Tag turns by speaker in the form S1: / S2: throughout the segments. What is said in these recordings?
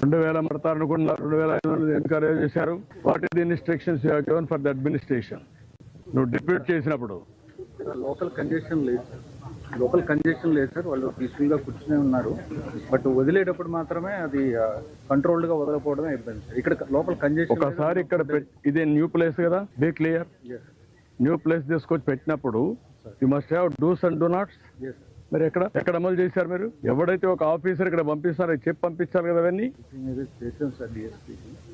S1: రెండు వేల మడతారు అనుకున్నా రెండు వేల ఐదు వందలు ఎన్కరేజ్ చేశారు? What is the instructions you given for the administration నువ్వు డిప్యూట్ చేసినప్పుడు.
S2: లోకల్ కంజెషన్ లేదు. లోకల్ కంజెషన్ లేదు సార్ వాళ్ళు పీస్ఫుల్గా కూర్చునే ఉన్నారు. బట్ వదిలేటప్పుడు మాత్రమే అది కంట్రోల్డ్గా వదలకపోవడమే ఇబ్బంది సార్ ఇక్కడ లోకల్ కంజెషన్
S1: ఒకసారి ఇక్కడ ఇదే న్యూ ప్లేస్ కదా? బీ క్లియర్ న్యూ ప్లేస్ తీసుకొచ్చి పెట్టినప్పుడు you must have dos and don'ts మరి ఎక్కడ? ఎక్కడ అమలు చేశారు మీరు? ఎవడైతే ఒక ఆఫీసర్ ఇక్కడ పంపిస్తారో చెప్పి పంపించాలి కదా అవన్నీ?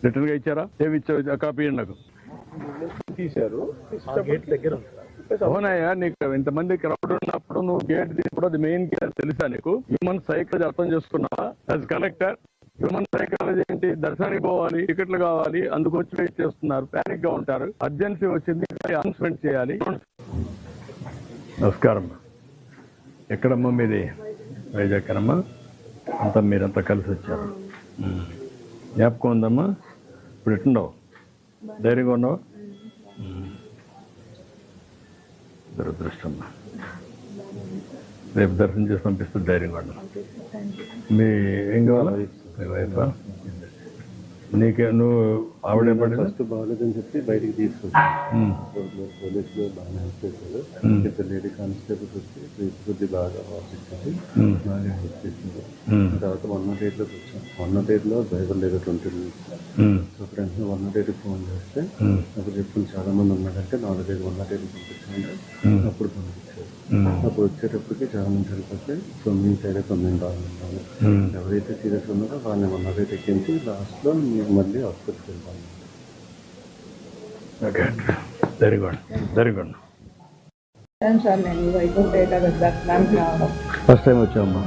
S1: రిటర్న్గా ఇచ్చారా? ఏమి ఇచ్చారు? కాపీ నాకు.
S2: గేట్ దగ్గర
S1: అవునయ్యా నీకు ఇంతమంది క్రౌడ్ ఉన్నప్పుడు నువ్వు గేట్ తీసినప్పుడు అది మెయిన్ గేట్ తెలుసా నీకు? హ్యూమన్ సైకాలజీ అర్థం చేసుకున్నావా? యాజ్ కలెక్టర్ హ్యూమన్ సైకాలజీ ఏంటి? దర్శనానికి పోవాలి టికెట్లు కావాలి అందుకు వచ్చి వెయిట్ చేస్తున్నారు. ప్యానిక్గా ఉంటారు. అర్జెన్సీ వచ్చింది. అనౌన్స్మెంట్ చేయాలి. నమస్కారం. ఎక్కడమ్మా మీది? వైజాగ్కరమ్మా? అంతా మీరంతా కలిసి వచ్చారు. జ్ఞాపకం ఉందమ్మా? ఇప్పుడు ఎట్టుండవు ధైర్యంగా ఉన్నావు? దురదృష్టం. రేపు దర్శనం చేసి పంపిస్తే ధైర్యంగా ఉండాలి మీ ఏం కావాలా? మీ వైఫా? నీకే నువ్వు ఆవిడే
S3: ఫస్ట్ బాగాలేదని చెప్పి బయటికి తీసుకొచ్చాను. పోలీసులు బాగా హెల్ప్ చేశారు. ఇద్దరు లేడీ కానిస్టేబుల్స్ వచ్చి తీసుకొచ్చి బాగా ఆఫీస్ బాగా హెల్ప్ చేసింది తర్వాత వన్ నాట్ ఎయిట్లోకి వచ్చాం. వన్ నాట్ ఎయిట్లో డ్రైవర్ లేదు twenty minutes so friends one naught ఎయిట్కి ఫోన్ చేస్తే అప్పుడు చెప్పుకుని చాలా మంది ఉన్నారంటే నాలుగైదు వన్ నాట్ ఎయిట్ పంపించాను అప్పుడు పంపించారు. అప్పుడు వచ్చేటప్పటికి చాలా మంది చనిపోతే సో మీ సైడ్ తొమ్మిది బాగుంటాము ఎవరైతే సీరియస్ ఉన్నారో వాళ్ళని ఎయిట్ ఎక్కించి లాస్ట్లో మీరు మళ్ళీ హాస్పిటల్కి వెళ్తాము
S1: okay very good very good first time వచ్చామ్మా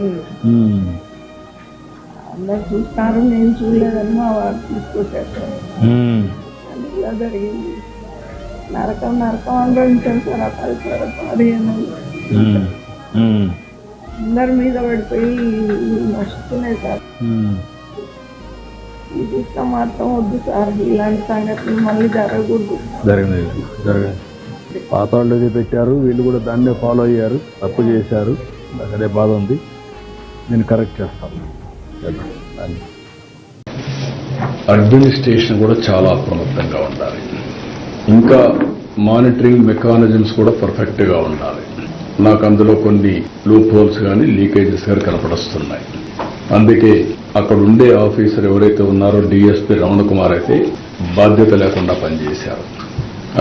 S4: అందరు చూస్తారు నేను చూడలేదని మా వారు తీసుకొచ్చారు. సార్ అది ఇలా జరిగింది. నరకం నరకం అనుభవించాను సార్ ఆ పరిసర పదిహేను అందరి మీద పడిపోయి వస్తున్నాయి సార్ ఇష్టం మాత్రం వద్దు సార్. ఇలాంటి సంఘటనలు మళ్ళీ జరగకూడదు.
S1: జరిగింది. పాత వాళ్ళు ఇది పెట్టారు వీళ్ళు కూడా దాన్నే ఫాలో అయ్యారు తప్పు చేశారు. అదే బాధ ఉంది. నేను కరెక్ట్ చేస్తాను. అడ్మినిస్ట్రేషన్ కూడా చాలా అప్రమత్తంగా ఉండాలి. ఇంకా మానిటరింగ్ మెకానిజమ్స్ కూడా పర్ఫెక్ట్గా ఉండాలి. నాకు అందులో కొన్ని లూప్ హోల్స్ కానీ లీకేజెస్ కానీ కనపడుస్తున్నాయి. అందుకే అక్కడ ఉండే ఆఫీసర్ ఎవరైతే ఉన్నారో డిఎస్పీ రమణ కుమార్ అయితే బాధ్యత లేకుండా పనిచేశారు.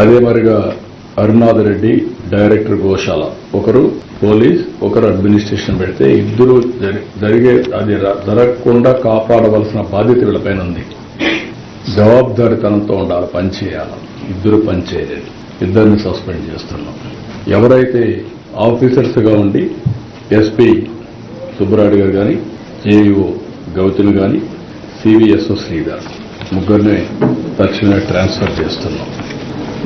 S1: అదే మరిగా అరుణాథ్ రెడ్డి డైరెక్టర్ గోశాల. ఒకరు పోలీస్ ఒకరు అడ్మినిస్ట్రేషన్ పెడితే ఇద్దరు జరి- జరిగే అది జరగకుండా కాపాడవలసిన బాధ్యత వీళ్ళపైన ఉంది. జవాబుదారితనంతో ఉండాలి పనిచేయాలి ఇద్దరు పని చేయలేదు. ఇద్దరిని సస్పెండ్ చేస్తున్నాం. ఎవరైతే ఆఫీసర్స్గా ఉండి ఎస్పీ సుబ్బరాడు గారు కానీ జేఈఓ గౌతులు కానీ సివిఎస్ఓ శ్రీధర్ ముగ్గురిని తక్షణమే ట్రాన్స్ఫర్ చేస్తున్నాం.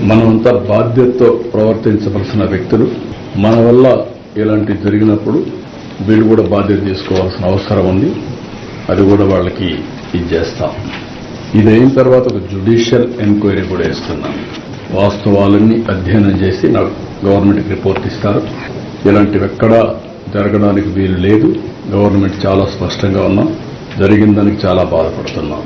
S1: మనమంతా బాధ్యతతో ప్రవర్తించవలసిన వ్యక్తులు. మన వల్ల ఇలాంటివి జరిగినప్పుడు వీళ్ళు కూడా బాధ్యత తీసుకోవాల్సిన అవసరం ఉంది. అది కూడా వాళ్ళకి ఇది చేస్తాం. ఇది అయిన తర్వాత ఒక జ్యుడిషియల్ ఎంక్వైరీ కూడా ఇస్తున్నాం వాస్తవాలన్నీ అధ్యయనం చేసి నాకు గవర్నమెంట్కి రిపోర్ట్ ఇస్తారు. ఇలాంటివి ఎక్కడా జరగడానికి వీలు లేదు. గవర్నమెంట్ చాలా స్పష్టంగా ఉన్నాం జరిగిన దానికి చాలా బాధపడుతున్నాం.